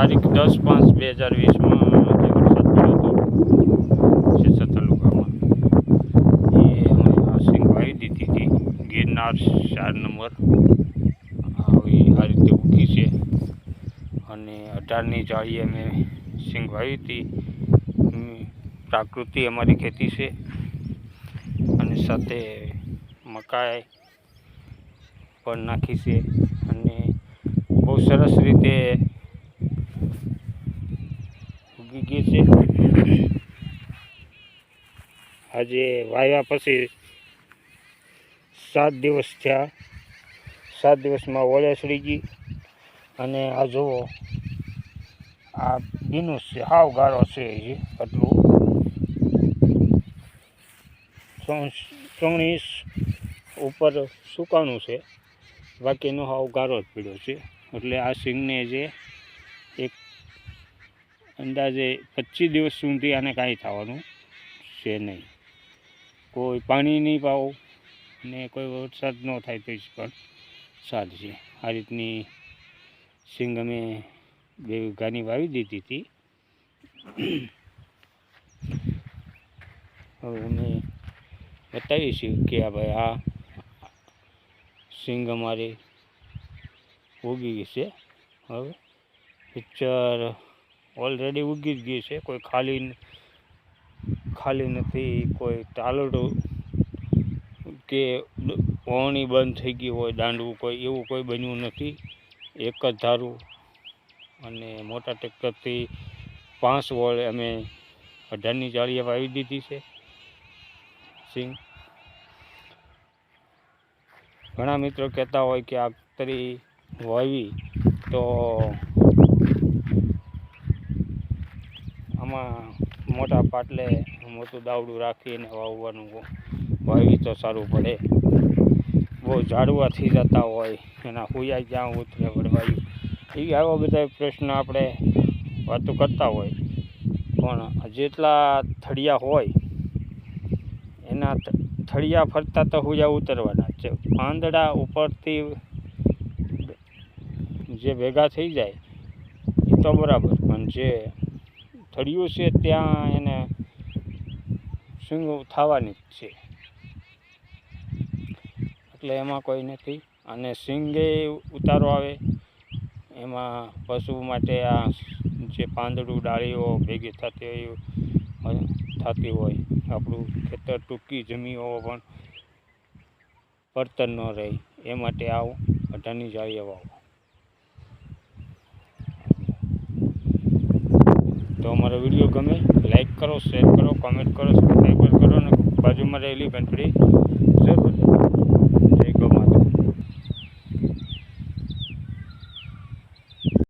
તારીખ દસ પાંચ બે હજાર વીસમાં જે વરસાદ પડ્યો હતો સિસર તાલુકામાં એ અમે આ સિંગ વાવી દીધી હતી. ગિરનાર ચાર નંબર. આવી આ રીતે ઉગી છે. અને અઢારની જાળીએ અમે સિંગ વાવી હતી. પ્રાકૃતિ અમારી ખેતી છે. અને સાથે મકાઈ પણ નાખી છે. અને બહુ સરસ રીતે ઉગી ગઈ છે આજે વાવ્યા પછી સાત દિવસ થયા. સાત દિવસમાં ઓળે સડી ગઈ. અને આ જુઓ, આ ભીનું છે હાવ ગારો છે એ આટલું. ચોણીસ ઉપર સુકાણું છે. બાકીનો હાવ ગારો જ પીડ્યો છે. એટલે આ સિંગને જે એક અંદાજે પચીસ દિવસ સુધી આને કાંઈ થવાનું છે નહીં. કોઈ પાણી નહીં પાવો ને કોઈ વરસાદ ન થાય તો પણ પણ છે. આ રીતની સિંગ અમે બે વીઘાની વાવી દીધી હતી. હવે અમે બતાવીશું કે આ ભાઈ આ સિંગ અમારે ઉગી ગઈ છે. હવે પિક્ચર ઓલરેડી ઉગી જ ગઈ છે. કોઈ ખાલી ખાલી નથી, કોઈ ટાલડું કે પોણી બંધ થઈ ગઈ હોય, દાંડવું કોઈ, એવું કોઈ બન્યું નથી. એક જ ધારું અને મોટા ટ્રેક્ટરથી પાંચ વોળ અમે અઢારની જાળીએ વાવી દીધી છે. સિંગ ઘણા મિત્રો કહેતા હોય કે આ તરી વાવી તો આમાં મોટા પાટલે મોટું દાવડું રાખીને વાવવાનું વાવી તો સારું પડે. બહુ ઝાડવા થઈ જતા હોય, એના હુયા ક્યાં ઉતરે વળવાયું એ આવા બધા પ્રશ્ન આપણે વાતો કરતા હોય. પણ જેટલા થળિયા હોય, એના થળિયા ફરતા તો હુયા ઉતરવાના છે. પાંદડા ઉપરથી જે ભેગા થઈ જાય, એ તો બરાબર. પણ જે થળિયું છે, ત્યાં એને શીંગો થવાની જ છે. એટલે એમાં કોઈ નથી. અને શીંગે ઉતારો આવે, એમાં પશુ માટે આ જે પાંદડું, ડાળીઓ ભેગી થતી હોય થતી હોય, આપણું ખેતર ટૂંકી જમીઓ પણ પડતર ન રહે. એ માટે આવું અઢારની જાળીએ વાવો તો અમારો વીડિયો ગમે લાઇક કરો શેર કરો કોમેન્ટ કરો સબસ્ક્રાઈબ કરો અને બાજુમાં રહેલી ઘંટડી